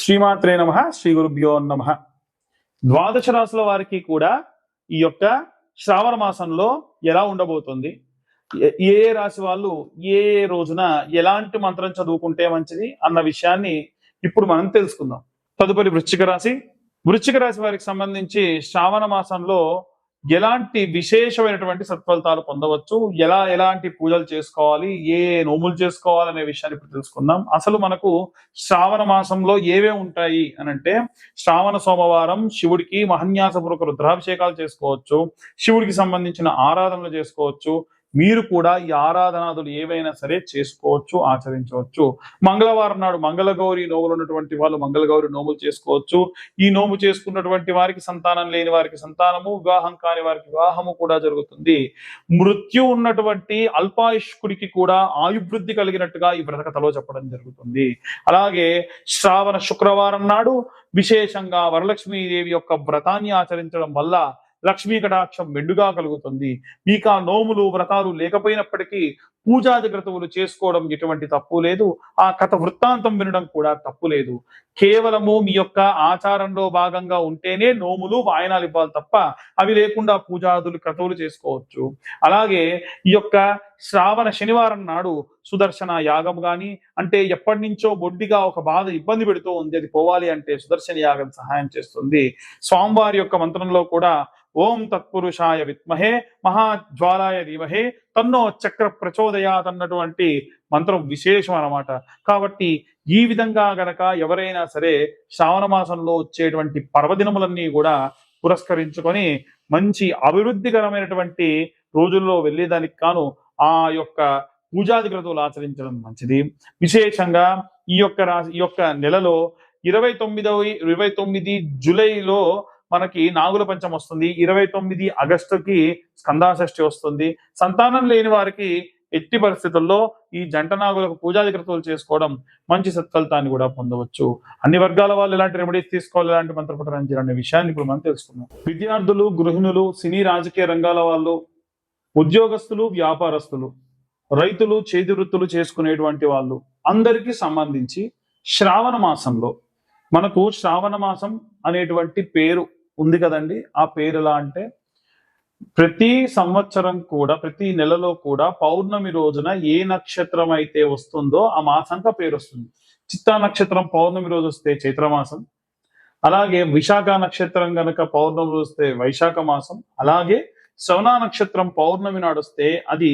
శ్రీమాత్రే నమ శ్రీ గురుభ్యో నమ. ద్వాదశ రాశుల వారికి కూడా ఈ యొక్క శ్రావణ మాసంలో ఎలా ఉండబోతుంది? ఏ ఏ రాశి వాళ్ళు ఏ ఏ రోజున ఎలాంటి మంత్రం చదువుకుంటే మంచిది అన్న విషయాన్ని ఇప్పుడు మనం తెలుసుకుందాం. తదుపరి వృశ్చిక రాశి. వృశ్చిక రాశి వారికి సంబంధించి శ్రావణ మాసంలో ఎలాంటి విశేషమైనటువంటి సత్ఫలితాలు పొందవచ్చు? ఎలా ఎలాంటి పూజలు చేసుకోవాలి? ఏ నోములు చేసుకోవాలి అనే విషయాన్ని ఇప్పుడు తెలుసుకుందాం. అసలు మనకు శ్రావణ మాసంలో ఏవే ఉంటాయి అని అంటే శ్రావణ సోమవారం శివుడికి మహన్యాసపూర్వక రుద్రాభిషేకాలు చేసుకోవచ్చు. శివుడికి సంబంధించిన ఆరాధనలు చేసుకోవచ్చు. మీరు కూడా ఈ ఆరాధనాదులు ఏవైనా సరే చేసుకోవచ్చు ఆచరించవచ్చు. మంగళవారం నాడు మంగళగౌరి నోములు ఉన్నటువంటి వాళ్ళు మంగళగౌరి నోములు చేసుకోవచ్చు. ఈ నోము చేసుకున్నటువంటి వారికి సంతానం లేని వారికి సంతానము వివాహం కాని వారికి వివాహము కూడా జరుగుతుంది. మృత్యు ఉన్నటువంటి అల్పాయుష్కుడికి కూడా ఆయుర్వృద్ధి కలిగినట్టుగా ఈ వ్రతకథలో చెప్పడం జరుగుతుంది. అలాగే శ్రావణ శుక్రవారం నాడు విశేషంగా వరలక్ష్మీదేవి యొక్క వ్రతాన్ని ఆచరించడం వల్ల లక్ష్మీ కటాక్షం మెండుగా కలుగుతుంది. మీకు ఆ నోములు వ్రతాలు లేకపోయినప్పటికీ పూజాది క్రతువులు చేసుకోవడం ఎటువంటి తప్పు లేదు. ఆ కథ వృత్తాంతం వినడం కూడా తప్పు లేదు. కేవలము మీ యొక్క ఆచారంలో భాగంగా ఉంటేనే నోములు వాయనాలు ఇవ్వాలి తప్ప అవి లేకుండా పూజాదులు క్రతువులు చేసుకోవచ్చు. అలాగే ఈ యొక్క శ్రావణ శనివారం నాడు సుదర్శన యాగం గాని అంటే ఎప్పటి నుంచో బొడ్డిగా ఒక బాధ ఇబ్బంది పెడుతూ ఉంది. అది పోవాలి అంటే సుదర్శన యాగం సహాయం చేస్తుంది. స్వామివారి యొక్క మంత్రంలో కూడా ఓం తత్పురుషాయ విత్మహే మహాజ్వాలాయ దీవహే తన్నో చక్ర ప్రచోదయాత్ అన్నటువంటి మంత్రం విశేషం అన్నమాట. కాబట్టి ఈ విధంగా గనక ఎవరైనా సరే శ్రావణ మాసంలో వచ్చేటువంటి పర్వదినములన్నీ కూడా పురస్కరించుకొని మంచి అభివృద్ధికరమైనటువంటి రోజుల్లో వెళ్ళేదానికి కాను ఆ యొక్క పూజాది క్రతువులు ఆచరించడం మంచిది. విశేషంగా ఈ యొక్క రాశి ఈ యొక్క నెలలో ఇరవై తొమ్మిదవ ఇరవై తొమ్మిది జూలైలో మనకి నాగుల పంచం వస్తుంది. ఇరవై తొమ్మిది ఆగస్టుకి స్కందాషష్ఠి వస్తుంది. సంతానం లేని వారికి ఎట్టి పరిస్థితుల్లో ఈ జంట నాగులకు పూజాది క్రతువులు చేసుకోవడం మంచి సత్ఫలితాన్ని కూడా పొందవచ్చు. అన్ని వర్గాల వాళ్ళు ఎలాంటి రెమెడీస్ తీసుకోవాలి ఎలాంటి మంత్రపఠనం అనే విషయాన్ని ఇప్పుడు మనం తెలుసుకున్నాం విద్యార్థులు గృహిణులు సినీ రాజకీయ రంగాల వాళ్ళు ఉద్యోగస్తులు వ్యాపారస్తులు రైతులు చేతి వృత్తులు చేసుకునేటువంటి వాళ్ళు అందరికీ సంబంధించి శ్రావణ మాసంలో మనకు శ్రావణ మాసం అనేటువంటి పేరు ఉంది కదండి. ఆ పేరు ఎలా అంటే ప్రతి సంవత్సరం కూడా ప్రతి నెలలో కూడా పౌర్ణమి రోజున ఏ నక్షత్రం అయితే వస్తుందో ఆ మాసంగా పేరు వస్తుంది. చిత్తా నక్షత్రం పౌర్ణమి రోజు వస్తే చైత్రమాసం అలాగే విశాఖ నక్షత్రం గనక పౌర్ణమి రోజు వస్తే వైశాఖ మాసం అలాగే శ్రవణ నక్షత్రం పౌర్ణమి నాడు వస్తే అది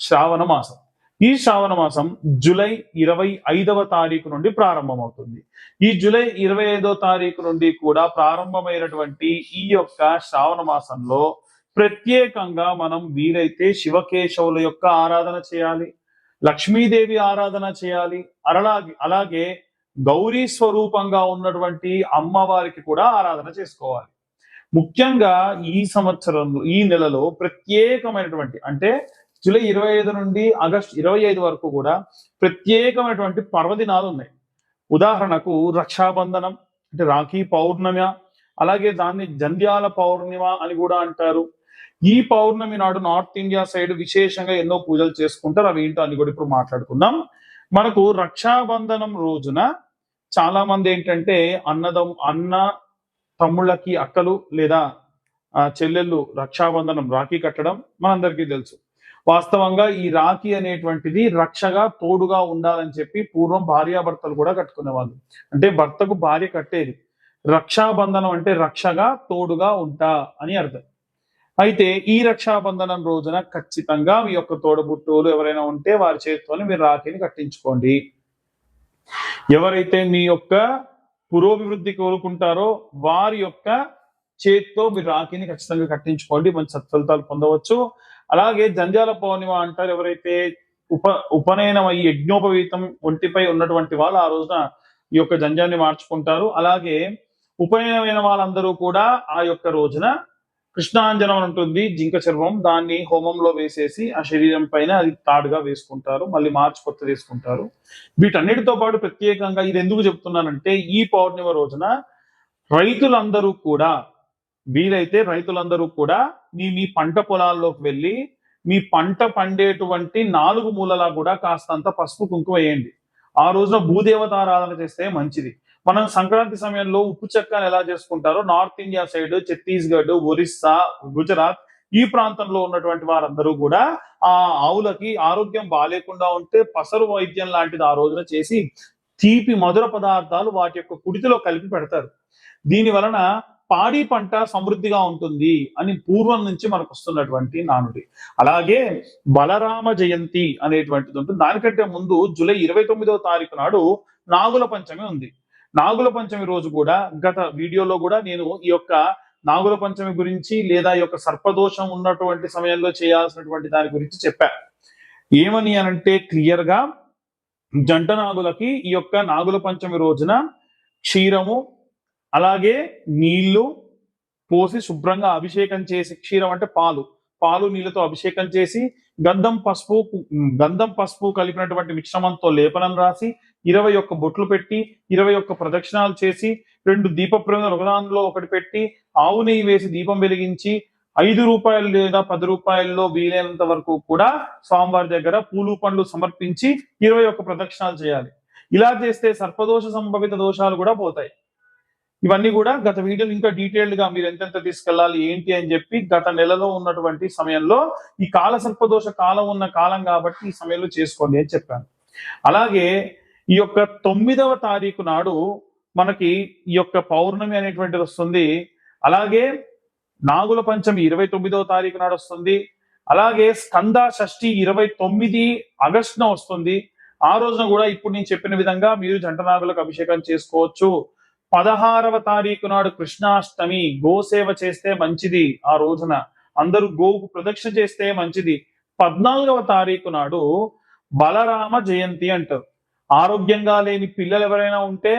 శ్రావణ మాసం. ఈ శ్రావణ మాసం జూలై ఇరవై ఐదవ తారీఖు నుండి ప్రారంభమవుతుంది. ఈ జూలై ఇరవై ఐదవ తారీఖు నుండి కూడా ప్రారంభమైనటువంటి ఈ యొక్క శ్రావణ మాసంలో ప్రత్యేకంగా మనం వీలైతే శివకేశవుల యొక్క ఆరాధన చేయాలి లక్ష్మీదేవి ఆరాధన చేయాలి అలాగే అలాగే గౌరీ స్వరూపంగా ఉన్నటువంటి అమ్మవారికి కూడా ఆరాధన చేసుకోవాలి. ముఖ్యంగా ఈ సంవత్సరంలో ఈ నెలలో ప్రత్యేకమైనటువంటి అంటే జూలై ఇరవై ఐదు నుండి ఆగస్ట్ ఇరవై ఐదు వరకు కూడా ప్రత్యేకమైనటువంటి పర్వదినాలు ఉన్నాయి. ఉదాహరణకు రక్షాబంధనం అంటే రాఖీ పౌర్ణమి అలాగే దాన్ని జంధ్యాల పౌర్ణిమ అని కూడా అంటారు. ఈ పౌర్ణమి నాడు నార్త్ ఇండియా సైడ్ విశేషంగా ఎన్నో పూజలు చేసుకుంటారు. అవి ఏంటో అని కూడా ఇప్పుడు మాట్లాడుకుందాం. మనకు రక్షాబంధనం రోజున చాలా మంది ఏంటంటే అన్నదం అన్న తమ్ముళ్ళకి అక్కలు లేదా చెల్లెళ్ళు రక్షాబంధనం రాఖీ కట్టడం మనందరికీ తెలుసు. వాస్తవంగా ఈ రాఖీ అనేటువంటిది రక్షగా తోడుగా ఉండాలని చెప్పి పూర్వం భార్యాభర్తలు కూడా కట్టుకునేవాళ్ళు. అంటే భర్తకు భార్య కట్టేది. రక్షాబంధనం అంటే రక్షగా తోడుగా ఉంటా అని అర్థం. అయితే ఈ రక్షాబంధనం రోజున ఖచ్చితంగా మీ యొక్క తోడబుట్టువులు ఎవరైనా ఉంటే వారి చేతితోనే మీరు రాఖీని కట్టించుకోండి. ఎవరైతే మీ యొక్క పురోభివృద్ధి కోరుకుంటారో వారి యొక్క చేతితో మీరు రాఖీని ఖచ్చితంగా కట్టించుకోండి. మంచి సత్ఫలితాలు పొందవచ్చు. అలాగే జంజాల పౌర్ణిమ అంటారు ఎవరైతే ఉప ఉపనయనం అయ్యి యజ్ఞోపవీతం ఒంటిపై ఉన్నటువంటి వాళ్ళు ఆ రోజున ఈ యొక్క జంజాన్ని మార్చుకుంటారు. అలాగే ఉపనయనమైన వాళ్ళందరూ కూడా ఆ యొక్క రోజున కృష్ణాంజనం ఉంటుంది జింక చర్మం. దాన్ని హోమంలో వేసేసి ఆ శరీరం పైన అది తాడుగా వేసుకుంటారు. మళ్ళీ మార్చి కొత్త వేసుకుంటారు వీటన్నిటితో పాటు ప్రత్యేకంగా ఇది ఎందుకు చెప్తున్నానంటే ఈ పౌర్ణిమ రోజున రైతులందరూ కూడా వీలైతే రైతులందరూ కూడా మీ మీ పంట పొలాల్లోకి వెళ్ళి మీ పంట పండేటువంటి నాలుగు మూలలా కూడా కాస్తంత పసుపు కుంకుమ వేయండి. ఆ రోజున భూదేవతారాధన చేస్తే మంచిది. మనం సంక్రాంతి సమయంలో ఉప్పు చెక్కను ఎలా చేసుకుంటారో north India side Chhattisgarh Orissa Gujarat ఈ ప్రాంతంలో ఉన్నటువంటి వారందరూ కూడా ఆ ఆవులకి ఆరోగ్యం బాగాలేకుండా ఉంటే పసరు వైద్యం లాంటిది ఆ రోజున చేసి తీపి మధుర పదార్థాలు వాటి యొక్క కుడితిలో కలిపి పెడతారు. దీని వలన పాడి పంట సమృద్ధిగా ఉంటుంది అని పూర్వం నుంచి మనకు వస్తున్నటువంటి నానుడి. అలాగే బలరామ జయంతి అనేటువంటిది ఉంటుంది. దానికంటే ముందు జూలై ఇరవై తొమ్మిదవ తారీఖు నాడు నాగుల పంచమి ఉంది. నాగుల పంచమి రోజు కూడా గత వీడియోలో కూడా నేను ఈ యొక్క నాగుల పంచమి గురించి లేదా ఈ యొక్క సర్పదోషం ఉన్నటువంటి సమయంలో చేయాల్సినటువంటి దాని గురించి చెప్పా. ఏమని అనంటే క్లియర్గా జంట నాగులకి ఈ యొక్క నాగుల పంచమి రోజున క్షీరము అలాగే నీళ్ళు పోసి శుభ్రంగా అభిషేకం చేసి క్షీరం అంటే పాలు పాలు నీళ్ళతో అభిషేకం చేసి గంధం పసుపు గంధం పసుపు కలిపినటువంటి మిశ్రమంతో లేపనం రాసి ఇరవై ఒక్క బొట్లు పెట్టి ఇరవై ఒక్క ప్రదక్షిణాలు చేసి రెండు దీప ప్రమిదలు ఒకదానిలో ఒకటి పెట్టి ఆవు నెయ్యి వేసి దీపం వెలిగించి ఐదు రూపాయలు లేదా పది రూపాయల్లో వీలైనంత వరకు కూడా స్వామివారి దగ్గర పూలు పండ్లు సమర్పించి ఇరవై ఒక్క ప్రదక్షిణాలు చేయాలి. ఇలా చేస్తే సర్పదోష సంభవిత దోషాలు కూడా పోతాయి. ఇవన్నీ కూడా గత వీడియోలు ఇంకా డీటెయిల్డ్గా మీరు ఎంతెంత తీసుకెళ్ళాలి ఏంటి అని చెప్పి గత నెలలో ఉన్నటువంటి సమయంలో ఈ కాల సర్పదోష కాలం ఉన్న కాలం కాబట్టి ఈ సమయంలో చేసుకోండి అని చెప్పాను. అలాగే ఈ యొక్క తొమ్మిదవ తారీఖు నాడు మనకి ఈ యొక్క పౌర్ణమి అనేటువంటిది వస్తుంది. అలాగే నాగుల పంచమి ఇరవై తొమ్మిదవ తారీఖు నాడు వస్తుంది. అలాగే స్కంద షష్ఠి ఇరవై తొమ్మిది ఆగస్టున వస్తుంది. ఆ రోజున కూడా ఇప్పుడు నేను చెప్పిన విధంగా మీరు జంట నాగులకు అభిషేకం చేసుకోవచ్చు. పదహారవ తారీఖు నాడు కృష్ణాష్టమి గోసేవ చేస్తే మంచిది ఆ రోజున. అందరూ గోవుకు ప్రదక్షిణ చేస్తే మంచిది. పద్నాలుగవ తారీఖు నాడు బలరామ జయంతి అంటారు. ఆరోగ్యంగా లేని పిల్లలు ఎవరైనా ఉంటే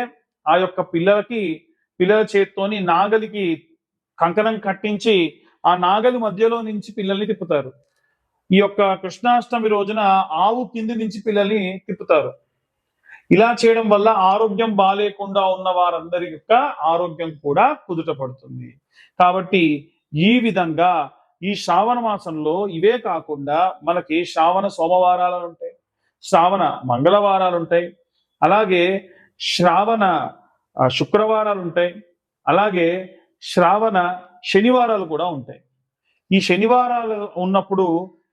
ఆ యొక్క పిల్లలకి పిల్లల చేత్తోని నాగలికి కంకణం కట్టించి ఆ నాగలి మధ్యలో నుంచి పిల్లల్ని తిప్పుతారు. ఈ యొక్క కృష్ణాష్టమి రోజున ఆవు కింది నుంచి పిల్లల్ని తిప్పుతారు. ఇలా చేయడం వల్ల ఆరోగ్యం బాగాలేకుండా ఉన్న వారందరి యొక్క ఆరోగ్యం కూడా కుదుట పడుతుంది. కాబట్టి ఈ విధంగా ఈ శ్రావణ మాసంలో ఇవే కాకుండా మనకి శ్రావణ సోమవారాలు ఉంటాయి శ్రావణ మంగళవారాలు ఉంటాయి అలాగే శ్రావణ శుక్రవారాలు ఉంటాయి అలాగే శ్రావణ శనివారాలు కూడా ఉంటాయి. ఈ శనివారాలు ఉన్నప్పుడు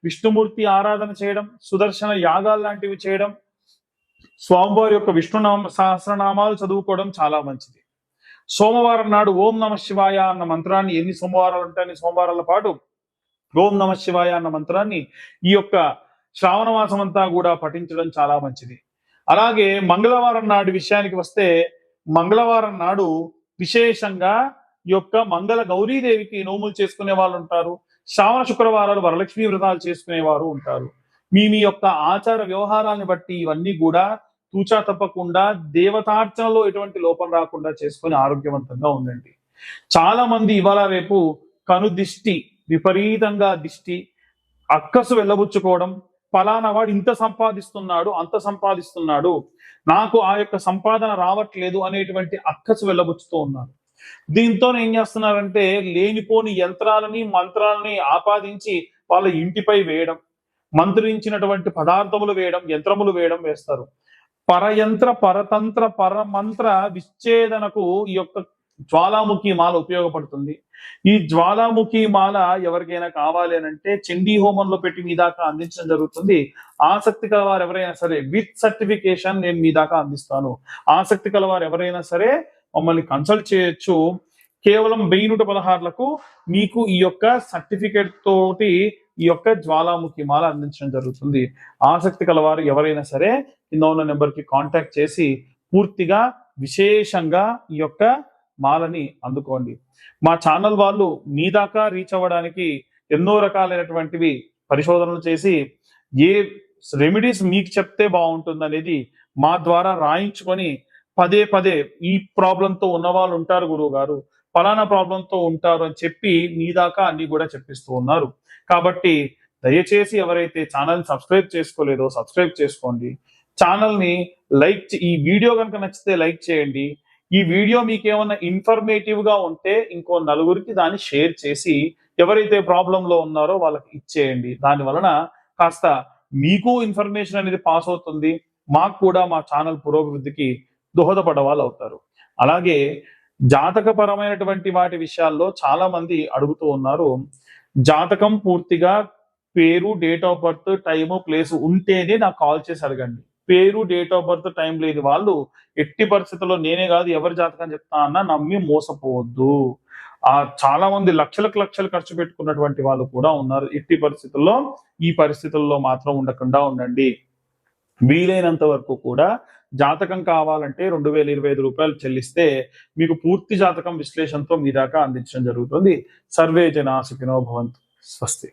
విష్ణుమూర్తి ఆరాధన చేయడం సుదర్శన యాగాలు లాంటివి చేయడం స్వామివారి యొక్క విష్ణునామ సహస్రనామాలు చదువుకోవడం చాలా మంచిది. సోమవారం నాడు ఓం నమ శివాయ అన్న మంత్రాన్ని ఎన్ని సోమవారాలు ఉంటాయి అన్ని సోమవారాల పాటు? ఓం నమ శివాయ అన్న మంత్రాన్ని ఈ యొక్క శ్రావణ మాసం అంతా కూడా పఠించడం చాలా మంచిది. అలాగే మంగళవారం నాడు విషయానికి వస్తే మంగళవారం నాడు విశేషంగా ఈ యొక్క మంగళ గౌరీదేవికి నోములు చేసుకునే వాళ్ళు ఉంటారు. శ్రావణ శుక్రవారాలు వరలక్ష్మి వ్రతాలు చేసుకునేవారు ఉంటారు. మీ మీ యొక్క ఆచార వ్యవహారాన్ని బట్టి ఇవన్నీ కూడా తూచా తప్పకుండా దేవతార్చనలో ఎటువంటి లోపం రాకుండా చేసుకొని ఆరోగ్యవంతంగా ఉండండి. చాలా మంది ఇవాళ రేపు కను దిష్టి విపరీతంగా దిష్టి అక్కసు వెళ్ళబుచ్చుకోవడం ఫలానా వాడు ఇంత సంపాదిస్తున్నాడు అంత సంపాదిస్తున్నాడు నాకు ఆ యొక్క సంపాదన రావట్లేదు అనేటువంటి అక్కసు వెళ్ళబుచ్చుతూ ఉన్నారు. దీంతో ఏం చేస్తున్నారంటే లేనిపోని యంత్రాలని మంత్రాలని ఆపాదించి వాళ్ళ ఇంటిపై వేయడం. మంత్రించినటువంటి పదార్థములు వేయడం యంత్రములు వేయడం వేస్తారు. పరయంత్ర పరతంత్ర పరమంత్ర విచ్ఛేదనకు ఈ యొక్క జ్వాలాముఖి మాల ఉపయోగపడుతుంది. ఈ జ్వాలాముఖి మాల ఎవరికైనా కావాలి అని అంటే చండీ హోమంలో పెట్టి మీ దాకా అందించడం జరుగుతుంది. ఆసక్తి కలవారు ఎవరైనా సరే విత్ సర్టిఫికేషన్ నేను మీ దాకా అందిస్తాను. ఆసక్తి కలవారు ఎవరైనా సరే మమ్మల్ని కన్సల్ట్ చేయొచ్చు. కేవలం వెయ్యి నూట పదహారులకు మీకు ఈ యొక్క సర్టిఫికేట్ తోటి ఈ యొక్క జ్వాలాముఖి మాల అందించడం జరుగుతుంది. ఆసక్తి కలవారు ఎవరైనా సరే కింద ఉన్న నెంబర్కి కాంటాక్ట్ చేసి పూర్తిగా విశేషంగా ఈ యొక్క మాలని అందుకోండి. మా ఛానల్ వాళ్ళు మీ దాకా రీచ్ అవ్వడానికి ఎన్నో రకాలైనటువంటివి పరిశోధనలు చేసి ఏ రెమెడీస్ మీకు చెప్తే బాగుంటుంది అనేది మా ద్వారా రాయించుకొని పదే పదే ఈ ప్రాబ్లంతో ఉన్న వాళ్ళు ఉంటారు గురువు గారు ఫలానా ప్రాబ్లంతో ఉంటారు అని చెప్పి మీ దాకా అన్ని కూడా చెప్పిస్తూ ఉన్నారు. కాబట్టి దయచేసి ఎవరైతే ఛానల్ సబ్స్క్రైబ్ చేసుకోలేదో సబ్స్క్రైబ్ చేసుకోండి. ఛానల్ని లైక్ ఈ వీడియో కనుక నచ్చితే లైక్ చేయండి. ఈ వీడియో మీకు ఏమైనా ఇన్ఫర్మేటివ్గా ఉంటే ఇంకో నలుగురికి దాన్ని షేర్ చేసి ఎవరైతే ప్రాబ్లంలో ఉన్నారో వాళ్ళకి ఇచ్చేయండి. దాని వలన కాస్త మీకు ఇన్ఫర్మేషన్ అనేది పాస్ అవుతుంది. మాకు కూడా మా ఛానల్ పురోభివృద్ధికి దోహదపడ వాళ్ళు అవుతారు. అలాగే జాతకపరమైనటువంటి వాటి విషయాల్లో చాలా మంది అడుగుతూ ఉన్నారు. జాతకం పూర్తిగా పేరు date of birth time place ఉంటేనే నాకు కాల్ చేసి అడగండి. పేరు డేట్ ఆఫ్ బర్త్ టైం లేని వాళ్ళు ఎట్టి పరిస్థితుల్లో నేనే కాదు ఎవరి జాతకం చెప్తా అన్నా నమ్మి మోసపోవద్దు. ఆ చాలా మంది లక్షలకు లక్షలు ఖర్చు పెట్టుకున్నటువంటి వాళ్ళు కూడా ఉన్నారు. ఎట్టి పరిస్థితుల్లో ఈ పరిస్థితుల్లో మాత్రం ఉండకుండా ఉండండి. వీలైనంత వరకు కూడా జాతకం కావాలంటే రెండు వేల ఇరవై ఐదు రూపాయలు చెల్లిస్తే మీకు పూర్తి జాతకం విశ్లేషణతో మీ దాకా అందించడం జరుగుతుంది. సర్వే జనా సుఖినో భవంతు. స్వస్తి.